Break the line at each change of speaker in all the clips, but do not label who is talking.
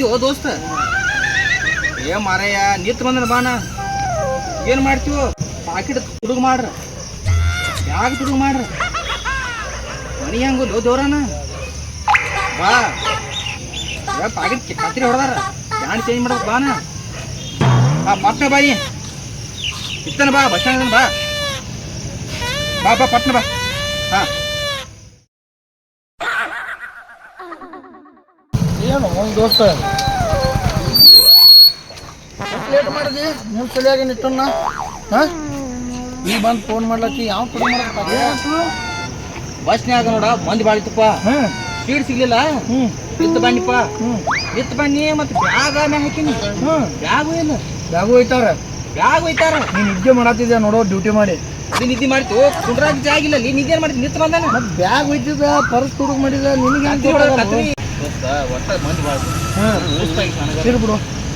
ಎಲ್ಲಿದ್ಯೋ ದೋಸ್ತ? ಏ ಮಾರಯ್ಯ ನಿತ್ ಬಂದ್ರ ಬಾನ ಏನು ಮಾಡ್ತೀವೋ ಪಾಕಿಟ್ ತುಡುಗು ಮಾಡ್ರ. ಯಾಕೆ ತುಡುಗು ಮಾಡ್ರ? ಮನಿ ಹೆಂಗ ದೇವ್ರನ ಬಾ. ಏ, ಪಾಕಿಟ್ ಕತ್ರಿ ಹೊಡೆದಾರ. ಜಾಣ ಚೇಂಜ್ ಮಾಡ್ಬೇಕು ಬಾನ ಬಾ, ಪಟ್ನ ಬಾಯಿ ಇತ್ತನ ಬಾ, ಬಸ್ ಬಾ. ಬಾ ಬಾ, ಪಟ್ನ ಬಾ. ಹಾ.
ಒಂದು ದೋಸ್ತ. ಲೇಟ್ ಮಾಡಿದಿ ಮೂರು ಸಲಿಯಾಗಿ ನಿಟ್ಟನ್ನ ಹಾಂ? ಬಂದು ಫೋನ್ ಮಾಡ್ಲತ್ತಿ. ಯಾವ ಫೋನ್ ಮಾಡ್ಬೇಕು
ಬಸ್ನ್ಯಾಗ ನೋಡ ಮಂದಿ ಬಾಳಿತಪ್ಪ ಸೀಟ್ ಸಿಗ್ಲಿಲ್ಲ.
ಹ್ಞೂ
ನಿಂತ ಬನ್ನಿಪ್ಪ
ಹ್ಞೂ
ನಿಂತ ಬನ್ನಿ ಮತ್ತೆ ಬ್ಯಾಗ ಮ್ಯಾಗ ಹಾಕಿನಿ. ಬ್ಯಾಗು ಇಲ್ಲ
ಬ್ಯಾಗು ಹೋಯ್ತಾರ
ಬ್ಯಾಗ್ ಹೋಯ್ತಾರ
ನೀನು ನಿದ್ದೆ ಮಾಡತ್ತಿದ್ದೆ ನೋಡೋ ಡ್ಯೂಟಿ ಮಾಡಿ.
ನಿದ್ದೆ ಮಾಡಿತ್ತು. ಕುಂಡ್ರಾಗ ಜಾಗಿಲ್ಲ ನಿದ್ದೆ ಮಾಡಿದ್ ನಿತ್ತು ಬಂದಾನ?
ಬ್ಯಾಗ್ ಹೋಯ್ತಿದ್ದ ಪರ್ಸ್ ತುಡುಗ್ ಮಾಡಿದ ನಿನಗೆ
ದೋಸ್ತ ಈಗ ನನಗ
ಬಿಡು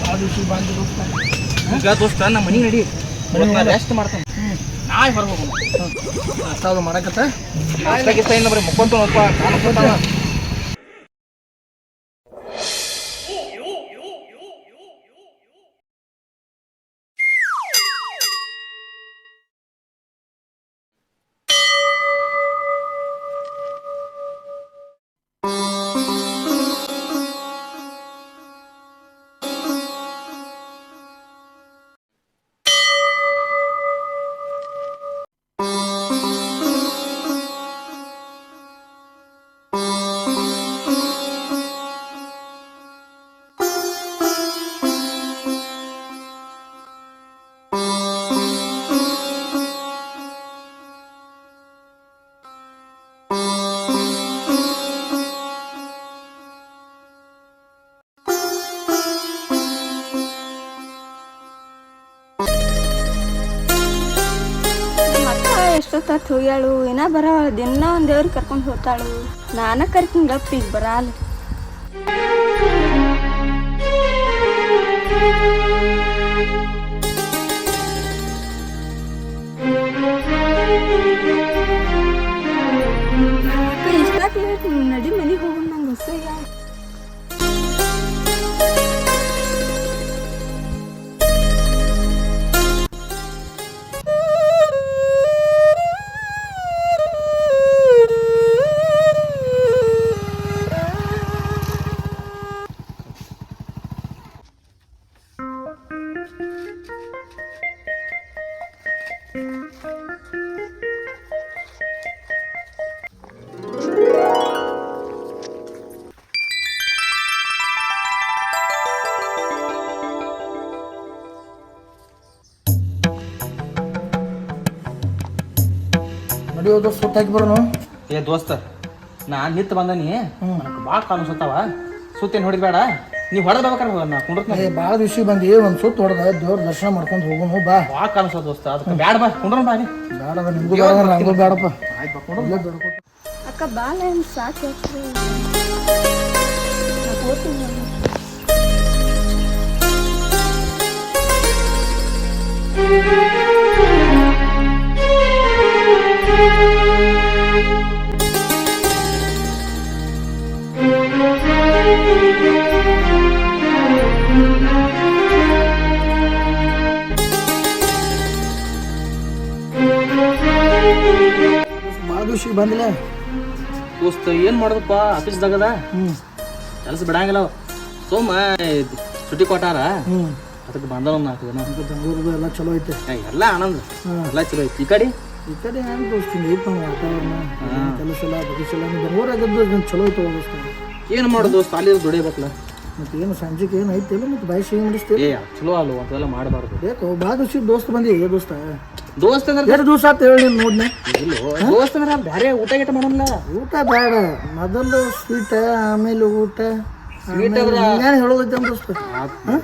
ಆ ದಿವ್ಸ ಬಂದು ದೋಸ್ತ.
ಈಗ ದೋಸ್ತ ನಮ್ಮ ಮನಿ ನಡಿ. ರೆಸ್ಟ್ ಮಾಡ್ತಾನೆ. ನಾಳೆ ಹೊರಗೆ ಹೋಗೋಣ.
ಅಷ್ಟ ಅದು ಮಾಡಕತ್ತ?
ಮುಕ್ಕೊಂತ ನೋಡಪ್ಪ ಕಾಣಕ್ಕೊತಾನ
ನಮ್ಮ ಅಕ್ಕ ಎಷ್ಟೊತ್ತಾತ್ ಹೋಗ್ಯಾಳು ಏನ ಬರ ದಿನ ಒಂದ್ ದೇವ್ರ ಕರ್ಕೊಂಡು ಹೋಗ್ತಾಳು. ನಾನ ಕರ್ಕೊಂಡ್ ಗಪ್ ಈಗ ಬರಾಲ್.
ನಡೆಯೋದು ಸುತ್ತಾಕಿ ಬರೋನು.
ಏ ದೋಸ್ತ ನಾನು ನಿತ್ ಬಂದನಿ ನನಗೆ ಭಾಳ ಕಾಲು ಸುತ್ತಾವ ಸುತ್ತೇನು ಹೊಡಿಬೇಡ. ನೀ ಹೊಡೆದ ಬೇಕಾರೆ ನಾ ಕುಂಡ್ರತ್ನ.
ಏ ಭಾಳ ದಿವ್ಸ ಬಂದು ಒಂದು ಸುತ್ತ ಹೊಡೆದ ದೇವ್ರ ದರ್ಶನ ಮಾಡ್ಕೊಂಡು ಹೋಗೋನು ಬಾ.
ಭಾಳ ಕಾಲು ದೋಸ್ತ ಅದಕ್ಕೆ ಬ್ಯಾಡ ಬಾ ಕುಂಡ್ರ ಬಾ ನೀ.
ನಿಮ್ಗೂ ಬೇಡ ನಂಗೂ ಬೇಡಪ್ಪ
ಆಯ್ತು ಬಾ ಕುಂಡ್ರ
ಇಲ್ಲೇ
ಅಕ್ಕ ಬಾಲ ಏನ್ ಸಾಕು ಹೋಗ್ತೀನಿ
ದೋಸ್ತ ಏನು ಮಾಡೋದಪ್ಪ ಆಫೀಸ್ದಾಗದ? ಕೆಲಸ ಬಿಡಂಗಿಲ್ಲ. ಸೋಮ ಚುಟ್ಟಿ ಸುಟ್ಟಿ ಕೊಟ್ಟಾರ? ಅದಕ್ಕೆ ಬಂದವ ನಾಲ್ಕು ಜನ.
ಬೆಂಗಳೂರು ಎಲ್ಲ ಚಲೋ ಐತೆ.
ಎಲ್ಲ ಆನಂದ. ಎಲ್ಲ ಚಲೋ ಐತಿ. ಈ ಕಡೆ?
ಈ ಕಡೆ ಹೆಂಗೆ ದೋಸ್ತೀನಿ ಐತೆ ವಾತಾವರಣ ಕೆಲಸ ಎಲ್ಲ ಬಗೆಸ ಎಲ್ಲ ಬೆಂಗಳೂರಾಗದ್ದು ಚಲೋ ಐತೆ ದೋಸ್ತ?
ಏನು ಮಾಡೋದು ದೋಸ್ತ ಅಲ್ಲಿ ದುಡಿಬೇಕಲ್ಲ.
ಮತ್ತೆ ಏನು ಸಂಜೆಗೆ ಏನು ಐತಿಲ್ಲ ಮತ್ತೆ ಬಾಯಿ ಏನು ಮಾಡಿಸ್ತೀವಿ
ಚಲೋ ಅಲ್ವ ಅದೆಲ್ಲ ಮಾಡಬಾರ್ದು.
ಬೇಕು ಭಾಳ ದಿವ್ಸ ದೋಸ್ತ ಬಂದಿ ಏ ದೋಸ್ತ?
ದೋಸ್ತ ಅಂದ್ರೆ
ಎರಡು ದಿವಸ ಆತ ಹೇಳಿ ನೋಡ್ನೆ
ಇಲ್ಲೋ ದೋಸ್ತ ಅಂದ್ರೆ ಬೇರೆ ಊಟ ಗೀಟ ಮಾಡೋಲ್ಲ
ಊಟ ಬೇಡ ಮೊದಲು ಸ್ವೀಟ್ ಆಮೇಲೆ ಊಟ
Sweet ಅಂದ್ರೆ-
ಏನು ಹೇಳೋದೈತೆ ಅಂತ ದೋಸ್ತ ಹಾಂ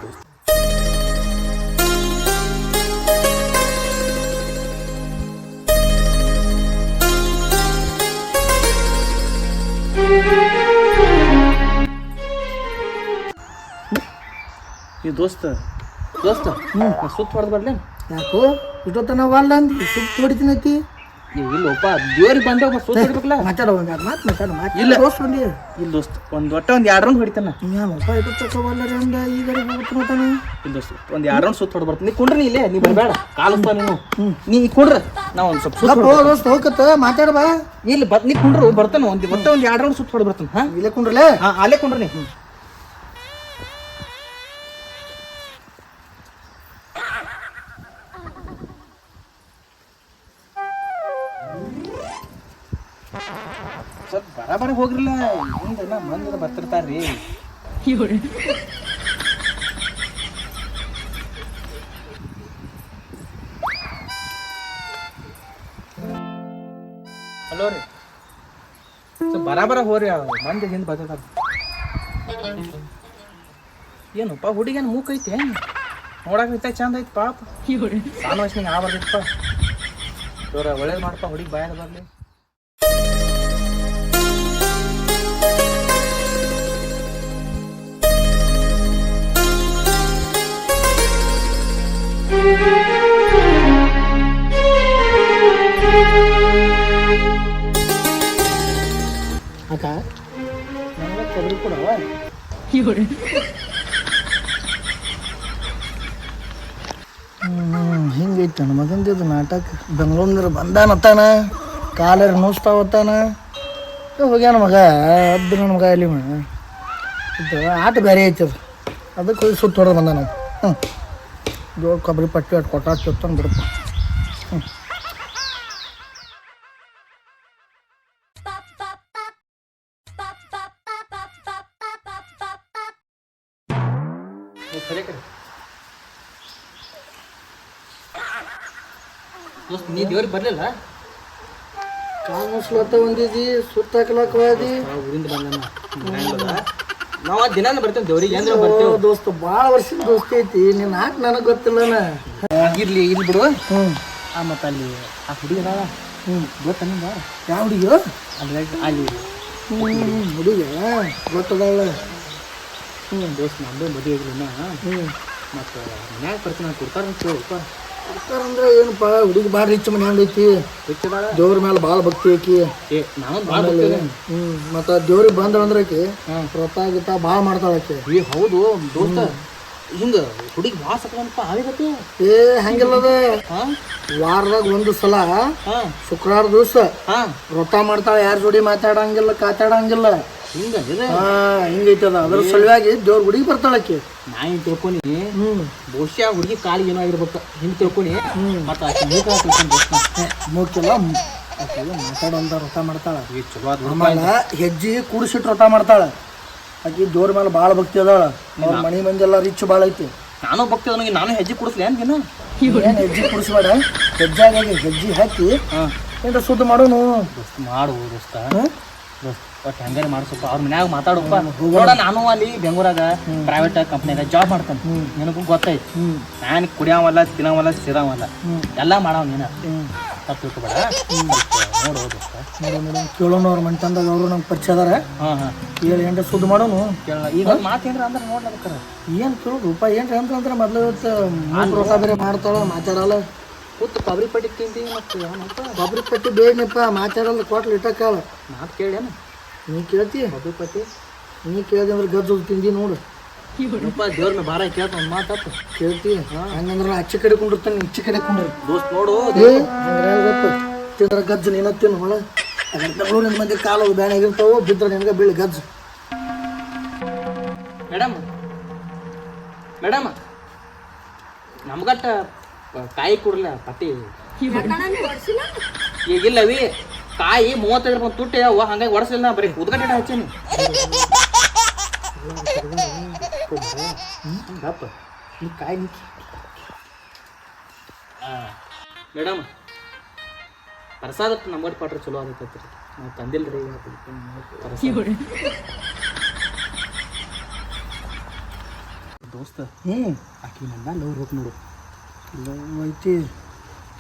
ಈ ದೋಸ್ತ ದೋಸ್ತ ನಾ ಸುತ್ತ ಹೊಡೆದು ಬರ್ಲೇನು
ಯಾಕೋ ಇಷ್ಟೊತ್ತ ನಾವು ಅಲ್ಲ ಅಂದಿ ಸುತ್ತ ಹೊಡಿತೀನೈತಿ
ಏ ಇಲ್ಲಪ್ಪ ದೇವ್ರಿಗೆ ಬಂದಾಗ ಸುತ್ತ ಹೊಡಿಬೇಕಲ್ಲ?
ಮಾತಾಡೋ ಒಂದು ಮಾತು ಮಾತಾಡು
ಇಲ್ಲ.
ಇಲ್ಲ. ದೋಸ್ತ್ ಬಂದಿ?
ಇಲ್ಲ ದೋಸ್ತ್ ಒಂದ್ ಒಟ್ಟ ಒಂದ್ ಎರಡು ರೌಂಡ್ ಹೊಡಿತಾನ.
ಏನಪ್ಪ ಇದು ತಗೋಬಲ್ಲರಿ ಅಂದ ಈಗ ಹೋಗ್ತು ನೋತಾನೆ
ಇಲ್ಲ ದೋಸ್ತ್ ಒಂದ್ ಎರಡು ರೌಂಡ್ ಸುತ್ತ ಹೊಡ್ ಬರ್ತೀನಿ ನೀ ಕುಂಡ್ರಿ ಇಲ್ಲೇ ನೀ ಬರಬೇಡ. ಕಾಲಸ್ತ ನೀನು. ನೀ ಕುಂಡ್ರ ನಾ ಒಂದ್ ಸ್ವಲ್ಪ ಸುತ್ತ
ಸ್ವಲ್ಪ ದೋಸ್ತ್ ಹೋಗತ್ತ ಮಾತಾಡ ಬಾ
ಇಲ್ಲಿ ಬತ್ ನೀ ಕುಂಡ್ರು ಬರ್ತಾನ ಒಂದ್ ಒಟ್ಟ ಒಂದ್ ಎರಡು ರೌಂಡ್ ಸುತ್ತ ಹೊಡ್ ಬರ್ತಾನ ಹಾ?
ಇಲ್ಲೇ ಕುಂಡ್ರಲೇ?
ಹಾಂ ಅಲ್ಲೇ ಕುಂಡ್ರಿ ನೀ. ಸ್ವಲ್ಪ ಬರಾಬರ ಹೋಗ್ರಿಲ್ಲ. ಹಿಂದೆಲ್ಲ ಮಂದಿ ಬರ್ತಿರ್ತಾರ್ರಿ. ಹಲೋ ರೀ. ಸ್ವಲ್ಪ ಬರಾಬರ ಹೋರಿ ಮಂದಿ ಹಿಂದೆ ಬರ್ತಿರ್ತಾರ ಏನಪ್ಪ ಹುಡುಗೇನು ಮೂಕ್ ಐತೆ? ನೋಡಕ್ ಐತೆ ಚಂದ ಐತಿ ಪಾಪ. ನಾನು ವಯಸ್ಸಿನಾಗ ಆ ಬರ್ದಿತ್ತಪ್ಪ? ಇವ್ರ ಒಳ್ಳೇದು ಮಾಡಪ್ಪ ಹುಡುಗಿ ಬಾಯಾಗ ಬರ್ಲಿ.
ಅಕ್ಕ ಕೊಬ್ಬರಿ ಕೊಡವ ಹಿಂಗೈತೆ ನನ್ನ ಮಗಂದಿದ್ದು ನಾಟಕ. ಬೆಂಗಳೂರಿನ ಬಂದಾನತ್ತಾನ ಕಾಲರ್ ನೋಸ್ತಾವತ್ತಾನ ಹೋಗ್ಯಾನ ಮಗ. ಅದ್ರ ನನ್ನ ಮಗ ಅಲ್ಲಿ ಇದು ಆಟ ಬೇರೆ ಐತೆ ಅದು. ಅದಕ್ಕೆ ಹೋಗಿ ಸುತ್ತ ಹೊಡೆದು ಬಂದಾನ ಹ್ಞೂ ಜೋಳ ಕೊಬ್ಬರಿ ಪಟ್ಟಿ ಅಟ್ಟು ಕೊಟ್ಟಾಟ ಚೊತ್ತಂದು ಬಿಡಪ್ಪ ಹ್ಞೂ
ನೀ ದೇವ್ರಿಗೆ ಬರ್ಲಿಲ್ಲ?
ಕಾಲು ಮುಸ್ಲತ್ತ ಒಂದಿದಿ ಹಾಕ್ಲಕ್ಕ ಹೋದಿ
ಊರಿಂದ ಬಂದಾನ. ನಾವು ದಿನಾನು ಬರ್ತೇವೆ ದೇವ್ರಿಗೆ ಅಂದ್ರೆ ಬರ್ತೇವೆ.
ದೋಸ್ತ ಭಾಳ ವರ್ಷದ ದೋಸ್ತಿ ಐತಿ ನಿನ್ನ ಹಾಕ್ ನನಗೆ ಗೊತ್ತಿಲ್ಲನ
ಇರ್ಲಿ ಇಲ್ಲಿ ಬಿಡು.
ಹ್ಞೂ
ಆ ಮತ್ತೆ ಅಲ್ಲಿ ಆ ಹುಡುಗಿ ಅದಾವ
ಹ್ಞೂ
ಗೊತ್ತ ನಿಂಗ
ಯಾವ ಹುಡುಗಿಯೋ
ಅಲ್ಲಿ ಅಲ್ಲಿ.
ಹ್ಞೂ ಹುಡುಗ ಗೊತ್ತದಾಳ.
ಹ್ಞೂ ದೋಸ್ತ್ ನಮ್ಮದು ಮದುವೆ ಆಗಿಲ್ಲ
ಹ್ಞೂ
ಮತ್ತು ಮನ್ಯಾಗ ಬರ್ತೀನಿ ನಾನು ಕೊಡ್ತಾರ ಅಂತ ಕೇಳಪ್ಪ
ಅಂದ್ರೆ ಏನಪ್ಪ ಹುಡುಗ ಭಾಳ ರಿಚ್ ಮನೆ ಹಂಗೈತಿ ದೇವ್ರ ಮೇಲೆ ಭಾಳ ಭಕ್ತಿ ಐತಿ. ಹ್ಞೂ ಮತ್ತು ದೇವ್ರಿಗೆ ಬಂದ್ರ ಅಂದ್ರೆ ಆಕಿ ವ್ರತ ಗಿತ ಭಾಳ ಮಾಡ್ತಾಳೆ ಆಕಿ.
ಏ ಹೌದು ದೋಸ್ತ ಹಿಂಗ ಹುಡುಗಿ ಭಾಳ ಆವಿಗತ್ತೆ
ಏ ಹಂಗಿಲ್ಲದ ವಾರದಾಗ ಒಂದು ಸಲ ಶುಕ್ರವಾರ ದಿವಸ ವ್ರತ ಮಾಡ್ತಾಳ ಯಾರ ಜೋಡಿ ಮಾತಾಡಂಗಿಲ್ಲ ಕಾತಾಡಂಗಿಲ್ಲ.
ಹಿಂಗ
ಹಾಂ ಹಿಂಗೈತದ ಅದ್ರ ಸಲುವಾಗಿ ದೇವ್ರ ಗುಡಿಗೆ ಬರ್ತಾಳ ಆಕಿ.
ನಾ ಏನು ತಿಳ್ಕೊನಿ? ಬಹುಶಃ ಹುಡುಗಿ ಕಾಲಿಗೆ ಏನೋ ಆಗಿರ್ಬೇಕು. ಹಿಂಗೆ ತಿಳ್ಕೊನಿ? ಮತ್ತು ಆಕೆ ಮೂಕ ತಿಳ್ಕೊಂಡು
ಮುಖ್ಯಲ್ಲ ಆಕೆಗೆ ಮಾತಾಡೋಂಥ ವ್ರತ ಮಾಡ್ತಾಳ.
ಈ ಚಲೋ.
ಆಮೇಲೆ ಹೆಜ್ಜೆ ಕೂಡಿಸಿಟ್ಟು ವ್ರತ ಮಾಡ್ತಾಳ. ಆಕಿ ದೇವ್ರ ಮೇಲೆ ಭಾಳ ಭಕ್ತಿ ಅದಾಳ. ಅವ್ರ ಮನೆ ಮಂದಿ ಎಲ್ಲ ರಿಚ್ ಭಾಳ ಐತಿ.
ನಾನು ಭಕ್ತಿ ನನಗೆ ನಾನು ಹೆಜ್ಜೆ ಕುಡಿಸ್ಲಿ ಏನ್ಗಿನ
ಏನು ಹೆಜ್ಜೆ ಕೂಡಿಸ್ಬೇಡ. ಹೆಜ್ಜಾಗಿ ಹೆಜ್ಜೆ ಹಾಕಿ
ಹಾಂ.
ಏನ್ರ ಶುದ್ಧ ಮಾಡೋನು?
ಮಾಡು ದೋಸ್ತ. ದೋಸ್ತ ಒಟ್ಟು ಹೆಂಗಾರೆ ಮಾಡಿಸಪ್ಪ? ಅವ್ರ ಮನ್ಯಾಗ ಮಾತಾಡಪ್ಪ. ನೋಡ ನಾನು ಅಲ್ಲಿ ಬೆಂಗಳೂರಾಗ ಪ್ರೈವೇಟ್ ಕಂಪ್ನಿಯಾಗ ಜಾಬ್ ಮಾಡ್ತಾನೆ ನಿನಗೂ ಗೊತ್ತೈತಿ. ನಾನು ಕುಡಿಯಾವಲ್ಲ ತಿನ್ನವಲ್ಲ ಸಿರಾವಲ್ಲ. ಎಲ್ಲ ಮಾಡವ ನೀನು. ತಪ್ಪು ತಿಳ್ಕೊಬೇಡ ನೋಡು ದೋಸ್ತ
ನೋಡು ಮೇಡಮ್ ಕೇಳೋಣ ಅವ್ರ ಮನೆತಂದಾಗ ಅವರು ನಮ್ಗೆ ಪರಿಚಯ ಅದಾರ.
ಹಾಂ ಹಾಂ.
ಹೇಳಿ ಏನ್ರ ಶುದ್ಧ ಮಾಡೋನು.
ಕೇಳ ಈಗ ಮಾತು ಮಾತೇನ್ರ ಅಂದ್ರೆ ನೋಡ್ಲಬೇಕಾರ
ಏನು ಕೇಳೋದು? ರೂಪ ಏನ್ರ ಅಂತ ಅಂದ್ರೆ ಮೊದಲು ಇವತ್ತು ವ್ರತ ಬೇರೆ ಮಾಡ್ತಾಳ ಮಾತಾಡಲ್ಲ.
ಕೂತು ಕೊಬ್ಬರಿ ಪಟ್ಟಿ ತಿಂತೀನಿ ಮತ್ತು
ಕೊಬ್ಬರಿ ಪಟ್ಟಿ ಬೇಡನಪ್ಪ ಮಾತಾಡಲ್ಲ ಕೊಟ್ಲು ಇಟ್ಟಕ್ಕಾಳ
ಮಾತು ಕೇಳೇನು?
ನೀ ಕೇಳ್ತಿ
ಮಧುಪತಿ?
ನೀ ಕೇಳ್ದೆ ಅಂದ್ರೆ ಗದ್ದು ತಿಂದಿ ನೋಡು.
ಏನಪ್ಪ ದೇವ್ರನ್ನ ಭಾರ ಕೇಳ್ತ ಒಂದು ಮಾತಪ್ಪ
ಕೇಳ್ತಿ ಹಂಗಂದ್ರೆ ನಾ ಆಚೆ ಕಡೆ ಕುಂಡಿರ್ತಾನೆ ಈಚೆ ಕಡೆ ಕುಂಡ್ರಿ
ದೋಸ್ತ್ ನೋಡು.
ಏ ಹಂಗ್ರೆ ಗೊತ್ತು ತಿಂದ್ರೆ ಗಜ್ಜು ನೀನ ತಿನ್ನು ಹೊಳ ಅದ್ರ ಬೆಂಗಳೂರಿನ ಮಂದಿ ಕಾಲು ಬ್ಯಾನ್ ಆಗಿರ್ತಾವ ಬಿದ್ರೆ ನಿನಗೆ ಬೀಳಿ ಗಜ್ಜು.
ಮೇಡಮ್ ಮೇಡಮ್ ನಮ್ಗಟ್ಟ ಕಾಯಿ ಕೊಡ್ಲ ಪತಿ. ಈಗಿಲ್ಲವಿ ಕಾಯಿ ಮೂವತ್ತೈದು ರೂಪಾಯಿ ತುಟ್ಟಿ ಅವ ಹಂಗಾಗಿ ಒಡಸಿಲ್ಲ ನಾ ಬರೀ ಉದ್ಗಟ್ಟೆ ಹಚ್ಚೀನಿ. ಹಂಗಪ್ಪ
ನೀ ಕಾಯಿ ನೀ
ಮೇಡಮ್ ಪ್ರಸಾದ ನಂಬರ್ ಕೊಟ್ರೆ ಚಲೋ ಆಗತ್ತೈತ್ರಿ. ನಾವು ತಂದಿಲ್ರಿ. ಪ್ರಸಾದ ದೋಸ್ತ
ಹ್ಞೂ
ಆಕಿ ನನ್ನ ಲವ್ ರೂಪ್ ನೋಡು.
ಲವ್ ಐತಿ.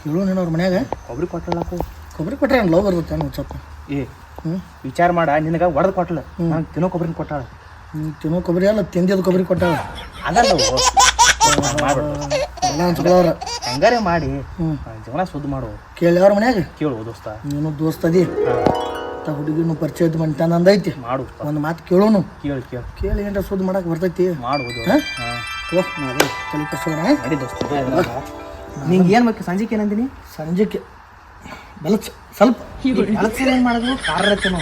ಕೇಳೋಣ ಅವ್ರ ಮನ್ಯಾಗ.
ಕೊಬ್ಬರಿ ಕೊಟ್ಟಳಕ್ಕ
ಕೊಬ್ಬರಿ ಕೊಟ್ರೆ ಲವ್ ಬರ್ತೈತೆ ಸ್ವಲ್ಪ.
ಏ
ಹ್ಞೂ
ವಿಚಾರ ಮಾಡ ನಿನಗೆ ಒಡೆದು ಕೊಟ್ಟಲು ನಾನು ತಿನ್ನೋ ಕೊಬ್ಬರಿನ ಕೊಟ್ಟಾಳ.
ನೀನು ತಿನ್ನೋ ಕೊಬ್ಬರಿ ಅಲ್ಲ ತಿಂದಿದ್ದು ಕೊಬ್ಬರಿ ಕೊಟ್ಟಾಳ.
ಅದಲ್ಲ ಹಂಗಾರೆ
ಎಲ್ಲ ಹಂಚ್ಕೊಳ್ಳೋರ
ಹೆಂಗಾರೆ ಮಾಡಿ ಹ್ಞೂ ಜೀವನ ಸುದ್ದಿ ಮಾಡು.
ಕೇಳ್ಯಾವ್ರ ಮನ್ಯಾಗ?
ಕೇಳು ದೋಸ್ತ.
ನೀನು ದೋಸ್ತದಿ ತ ಹುಡುಗಿನು ಪರಿಚಯ ಇದ್ದು ಮಂಟಾನ ಅಂದೈತಿ.
ಮಾಡು
ಒಂದು ಮಾತು ಕೇಳೋನು.
ಕೇಳಿ ಕೇಳಿ.
ಕೇಳಿ ಏನಾರ ಸುದ್ದಿ ಮಾಡಕ್ಕೆ ಬರ್ತೈತಿ.
ಮಾಡ್ಬೋದು
ಹಾಂ?
ಹಾ.
ಓ ನಾನು ತಲೆ ಕರ್ಸೋಣ
ನಡಿ ದೋಸ್ತ ನಿಂಗೆ ಏನು ಬೇಕು ಸಂಜೆಗೆ ಏನಂದಿನಿ
ಸಂಜೆಗೆ ಬೆಲಚ್ ಸ್ವಲ್ಪ
ಕೆಲಸ ಏನು ಮಾಡಿದ್ರು ಕಾರ ರಚನೆ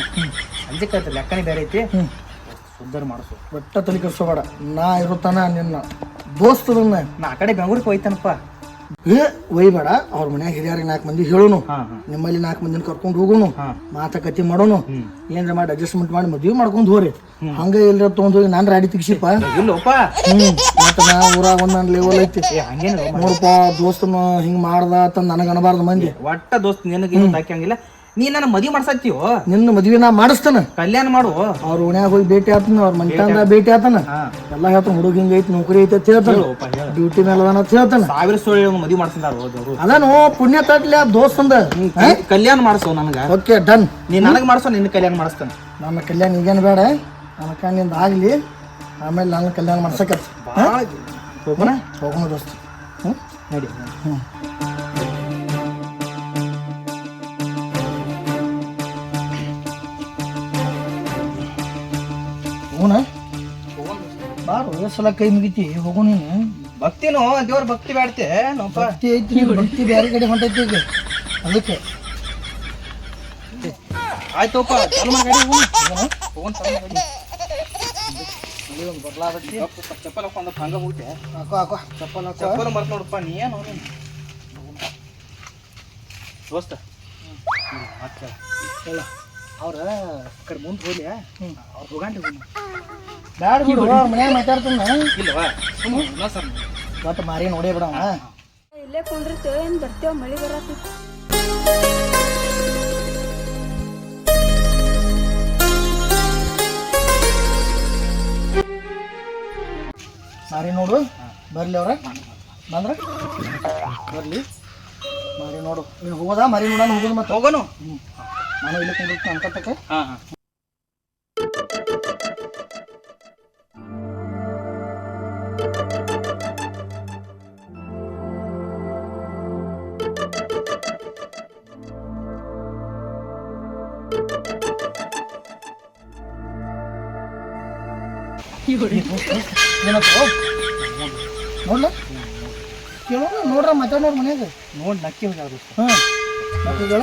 ಆಯ್ತು ಲೆಕ್ಕನೇ ಬೇರೆ ಐತಿ.
ಸುಧಾರ
ಸುದ್ದರ್ ಮಾಡಿಸು.
ಬೆಟ್ಟ ತಲೆ ಕರ್ಸೋಬೇಡ ನಾ ಇರುತ್ತಾನ ನಿನ್ನ ದೋಸ್ತದನ್ನ
ನಾ ಆ ಕಡೆ ಬೆಂಗ್ಳೂರಿಗೆ ಹೋಯ್ತಾನಪ್ಪ.
ಏ ಒಯ್ಬೇಡ. ಅವ್ರ ಮನ್ಯಾಗ ಹಿರಿಯರಿಗೆ ನಾಲ್ಕು ಮಂದಿ ಹೇಳೋನು. ನಿಮ್ಮಲ್ಲಿ ನಾಲ್ಕು ಮಂದಿನ ಕರ್ಕೊಂಡು ಹೋಗೋನು. ಮಾತುಕತೆ ಮಾಡೋನು. ಏನ್ರ ಮಾಡಿ ಅಡ್ಜಸ್ಟ್ಮೆಂಟ್ ಮಾಡಿ ಮದ್ವಿ ಮಾಡ್ಕೊಂಡು ಹೋರಿ. ಹಂಗ ಇಲ್ರ ತಗೊಂಡ್ ಹೋಗಿ ನಾನು ರಾಡಿ ತೆಗಿಸಿಪ್ಪ
ಇಲ್ಲಪ್ಪ.
ಹ್ಮ್. ಮತ್ತ ನಾ ಊರಾಗ ಒಂದೊಂದು ಲೆವೆಲ್ ಐತಿ. ನೋಡಪ್ಪ ದೋಸ್ತನ ಹಿಂಗ್ ಮಾಡ್ದ ಅಂತ ನನಗೆ ಅನಬಾರ್ದು ಮಂದಿ.
ಒಟ್ಟ ದೋಸ್ತ ನಿನಗೆ ಹಾಕಂಗಿಲ್ಲ ನೀ ನನ್ನ ಮದುವೆ ಮಾಡ್ಸತ್ತೀವೋ
ನಿನ್ನ ಮದುವೆ ನಾ ಮಾಡಿಸ್ತಾನ.
ಕಲ್ಯಾಣ ಮಾಡು.
ಅವ್ರ ಓಣ್ಯಾಗ ಹೋಗಿ ಭೇಟಿ ಆತನ ಅವ್ರ ಮಂಟಾಂದ ಭೇಟಿ ಆತನ. ಎಲ್ಲ ಹೇಳ್ತಾನ ಹುಡುಗ ಹಿಂಗ ಐತಿ ನೌಕರಿ ಐತಿ ಅಂತ ಹೇಳ್ತಾನ.
ಹೇಳು.
ಡ್ಯೂಟಿ ಮೇಲೆ ಅದಾನ ಅಂತ ಹೇಳ್ತಾನ.
ಸಾವಿರ ಸುಳ್ಳು ಮದುವೆ ಮಾಡ್ಸಿದಾರ
ಅದಾನು ಪುಣ್ಯ ತಟ್ಲಿ ಆ ದೋಸ್ತಂದ.
ಕಲ್ಯಾಣ ಮಾಡಿಸೋ ನನಗೆ.
Okay done.
ನೀ ನನಗೆ ಮಾಡಿಸೋ ನಿನ್ನ ಕಲ್ಯಾಣ ಮಾಡಿಸ್ತಾನ.
ನನ್ನ ಕಲ್ಯಾಣ ಈಗೇನು ಬೇಡ. ನನ್ನ ಕಣ್ಣಿಂದ ಆಗಲಿ. ಆಮೇಲೆ ನನ್ನ ಕಲ್ಯಾಣ
ಮಾಡ್ಸಕ್ಕೆ ಹೋಗೋಣ
ಹೋಗೋಣ ದೋಸ್ತ. ಹ್ಞೂ
ನಡಿ.
ಹ್ಞೂ ಹೋಗೋಣ? ಬಾರು ಸಲ ಕೈ ಮುಗಿತಿ ಹೋಗು ನೀನು.
ಭಕ್ತಿನೋ ದೇವ್ರ ಭಕ್ತಿ ಬ್ಯಾಡ್ತೆ ನೋಪ.
ಭಕ್ತಿ ಐತಿ ನೀವು ಭಕ್ತಿ ಬೇರೆ ಕಡೆ ಹೊಂಟೈತಿ ಈಗ. ಅದಕ್ಕೆ.
ಆಯ್ತಪ್ಪ ಚಾಲು ಮಾಡಿ ಗಾಡಿ ಹೋಗೋಣ. ಹೋಗೋಣ? ಚಾಲು ಮಾಡಿ ಚಪ್ಪಲ್ ಹಾಕೊಂಡು ಹಂಗ ಹೋಗ್ತೆ.
ಹಾಕೋ ಹಾಕೋ. ಚಪ್ಪಲ್ ಹಾಕೋ.
ಚಪ್ಪಲ್ ಮರ್ತ್ ನೋಡಪ್ಪ ನೀ ಏನು ದೋಸ್ತ. ಹ್ಞೂ ಮತ್ತೆ
ಹೇಳ
ಅವ್ರ ಕಡೆ ಮುಂದೆ ಹೋಗ್ಲಿ. ಅವ್ರು ಹೋಗಂಡಿ ಹೋಗೋಣ
ಬ್ಯಾಡ ಬಿಡು ಮನ್ಯಾಗ ಮಾತಾಡ್ತಾನ
ಇಲ್ಲವಾ ಸುಮ್ಮನೆ ಇಲ್ಲ ಸರ್.
ಒಟ್ಟು ಮಾರಿ ನೋಡೇ ಬಿಡವ
ಇಲ್ಲೇ ಕೊಂಡಿರ್ತೇವೆ ಏನು ಬರ್ತೇವೆ ಮಳೆ ಬರತ್ತೆ.
ಮಾರಿ ನೋಡು. ಬರ್ಲಿ ಅವ್ರ. ಬಂದ್ರ? ಬರ್ಲಿ. ಮಾರಿ ನೋಡು. ನೀನು ಹೋಗೋದಾ? ಮಾರಿ ನೋಡೋಣ ಹೋಗೋದು ಮತ್ತೆ.
ಹೋಗೋನು?
ನಾನು ಇಲ್ಲಿ ಕುಂದಿರ್ತೀನಿ ಅನ್ಕತ್ತಕ್ಕೆ
ಹಾಂ ಹಾಂ.
ನೋಡ್ಲ? ಕೇಳೋಣ ನೋಡ್ರ ಮಾತಾಡೋರು ಮನ್ಯಾಗ?
ನೋಡಿ ನಕ್ಕಿ ಹೋಗ್ಯಾರ
ಹಾಂ. ಮಕ್ಕಳ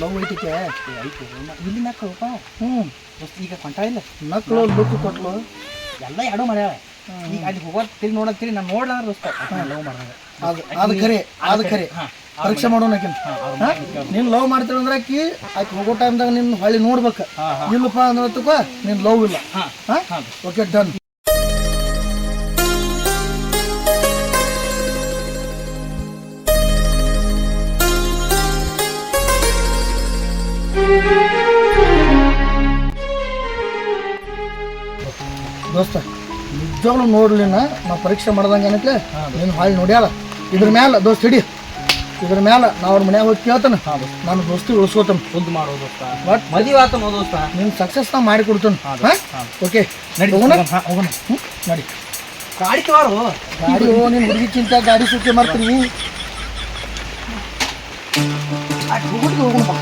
ಲವ್ ಐತಿಕೆ
ಐತಿ ಇಲ್ಲಿ ನಕ್ಕಳಪ್ಪ
ಹ್ಞೂ
ದೋಸ್ತ ಈಗ ಕೊಂಟ ಇಲ್ಲ
ಮಕ್ಕಳು ಲುಕ್ ಕೊಟ್ಲು
ಎಲ್ಲ ಎರಡು ಮಾಡ್ಯಾಳ ಈಗ ಅಲ್ಲಿ ಹೋಗೋದು ತಿರುಗಿ ನೋಡತ್ತೀರಿ ನಾನು ನೋಡ್ಲಾರ ದೋಸ್ತ ಲವ್ ಮಾಡ್ದಾಗ
ಅದು ಅದು ಖರೆ ಅದು ಖರೆ
ಹಾಂ
ಪರೀಕ್ಷೆ ಮಾಡೋಣ ಆಕಿನ. ನೀನು ಲವ್ ಮಾಡ್ತೀರ ಅಂದ್ರೆ ಆಕಿ? ಆಕಿ ಹೋಗೋ ಟೈಮ್ದಾಗ ನಿನ್ನ ಹೊಳ್ಳಿ ನೋಡ್ಬೇಕು. ಇಲ್ಲಪ್ಪ ಅಂದ್ರೆ ತಗೋ ನಿನ್ನ ಲವ್ ಇಲ್ಲ. ಓಕೆ ಡನ್ ದೋಸ್ತ ನಿಜವಾಗ್ಲೂ ನೋಡ್ಲಿ ನಾ ಪರೀಕ್ಷೆ ಮಾಡ್ದಂಗೆ ಏನಕ್ಕೆ ನೀನು ಹಾಳು ನೋಡ್ಯಾಳ. ಇದ್ರ ಮ್ಯಾಲ ದೋಸ್ತ ಹಿಡಿ. ಇದ್ರ ಮ್ಯಾಲ ನಾ ಅವ್ರ ಮನ್ಯಾಗ ಹೋಗಿ ಕೇಳ್ತಾನೆ. ನಾನು ದೋಸ್ತಿ ಉಳಿಸ್ಕೋತಾನೆ.
ಫುಡ್ ಮಾಡೋ ದೋಸ್ತ.
ಬಟ್
ಮದುವೆ ಆತ ನೋ ದೋಸ್ತ.
ನೀನು ಸಕ್ಸಸ್ ನಾ ಮಾಡಿ ಕೊಡ್ತಾನೆ. ಓಕೆ
ನಡಿ
ಹೋಗೋಣ? ನಡಿ.
ಗಾಡಿ ತಗೋರು.
ಗಾಡಿ ಓ ಹುಡುಗಿ ಚಿಂತೆ ಗಾಡಿ ಸುಖಿ ಮಾಡ್ತೀನಿ ಹೋಗೋಣ ಬಾ